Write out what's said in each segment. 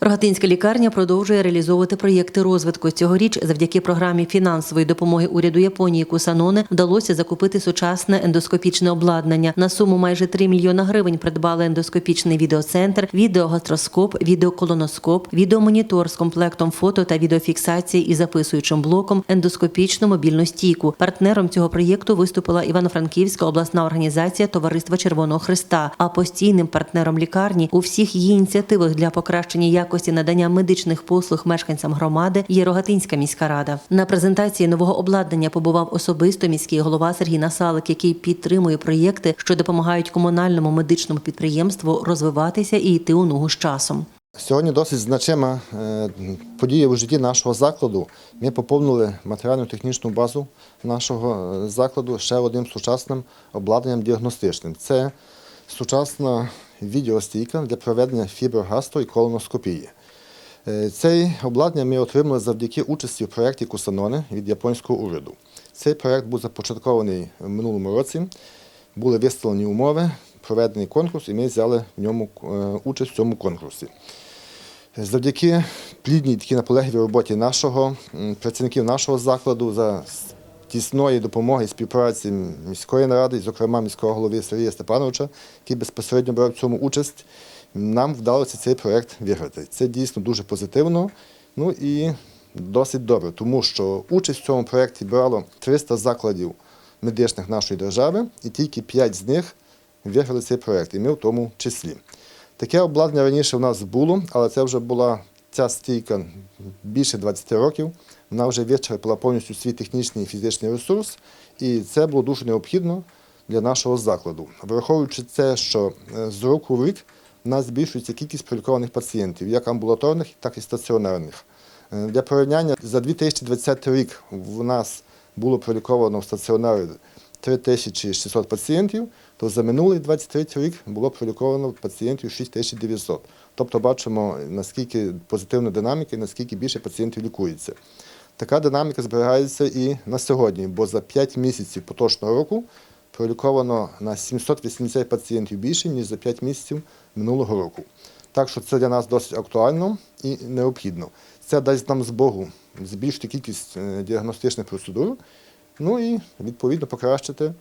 Рогатинська лікарня продовжує реалізовувати проєкти розвитку. Цьогоріч завдяки програмі фінансової допомоги уряду Японії Кусаноне вдалося закупити сучасне ендоскопічне обладнання. На суму майже 3 мільйона гривень придбали ендоскопічний відеоцентр, відеогастроскоп, відеоколоноскоп, відеомонітор з комплектом фото та відеофіксації і записуючим блоком, ендоскопічну мобільну стійку. Партнером цього проєкту виступила Івано-Франківська обласна організація Товариства Червоного Христа. А постійним партнером лікарні у всіх її ініціативах для покращення якості надання медичних послуг мешканцям громади є Рогатинська міська рада. На презентації нового обладнання побував особисто міський голова Сергій Насалик, який підтримує проєкти, що допомагають комунальному медичному підприємству розвиватися і йти у ногу з часом. Сьогодні досить значима е, подія у житті нашого закладу. Ми поповнили матеріально-технічну базу нашого е, закладу ще одним сучасним обладнанням діагностичним. Це сучасна відеостійка для проведення фіброгастро і колоноскопії. Е, Цей обладнання ми отримали завдяки участі в проєкті Кусаноне від японського уряду. Цей проєкт був започаткований в минулому році. Були виставлені умови, проведений конкурс, і ми взяли в ньому е, участь в цьому конкурсі. Завдяки плідній такій наполегливій роботі нашого працівників нашого закладу за тісної допомоги і співпраці міської наради, зокрема міського голови Сергія Степановича, який безпосередньо брав цьому участь, нам вдалося цей проєкт виграти. Це дійсно дуже позитивно. Ну і досить добре, тому що участь в цьому проєкті брало 300 закладів медичних нашої держави, і тільки 5 з них виграли цей проєкт, і ми в тому числі. Таке обладнання раніше в нас було, але це вже була ця стійка більше 20 років. Вона вже вичерпала повністю свій технічний і фізичний ресурс, і це було дуже необхідно для нашого закладу. Враховуючи це, що е, з року в рік в нас збільшується кількість пролікованих пацієнтів, як амбулаторних, так і стаціонарних. Е, Для порівняння за 2020 рік в нас було проліковано в стаціонарі 3600 пацієнтів, то за минулий 23 рік було проліковано пацієнтів 6900. Тобто бачимо, наскільки позитивна динаміка і наскільки більше пацієнтів лікується. Така динаміка зберігається і на сьогодні, бо за 5 місяців поточного року проліковано на 780 пацієнтів більше, ніж за 5 місяців минулого року. Так що це для нас досить актуально і необхідно. Це дасть нам змогу збільшити кількість е, діагностичних процедур, ну і відповідно покращити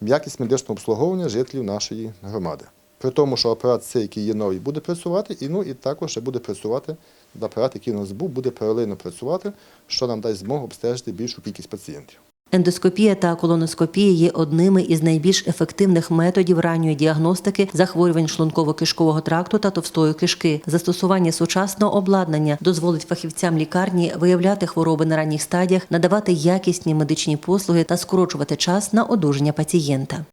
якість медичного обслуговування жителів нашої громади. При тому, що апарат цей, який є новий, буде працювати, і ну і також буде працювати апарат, який у нас був, буде паралельно працювати, що нам дасть змогу обстежити більшу кількість пацієнтів. Ендоскопія та колоноскопія є одними із найбільш ефективних методів ранньої діагностики захворювань шлунково-кишкового тракту та товстої кишки. Застосування сучасного обладнання дозволить фахівцям лікарні виявляти хвороби на ранніх стадіях, надавати якісні медичні послуги та скорочувати час на одужання пацієнта.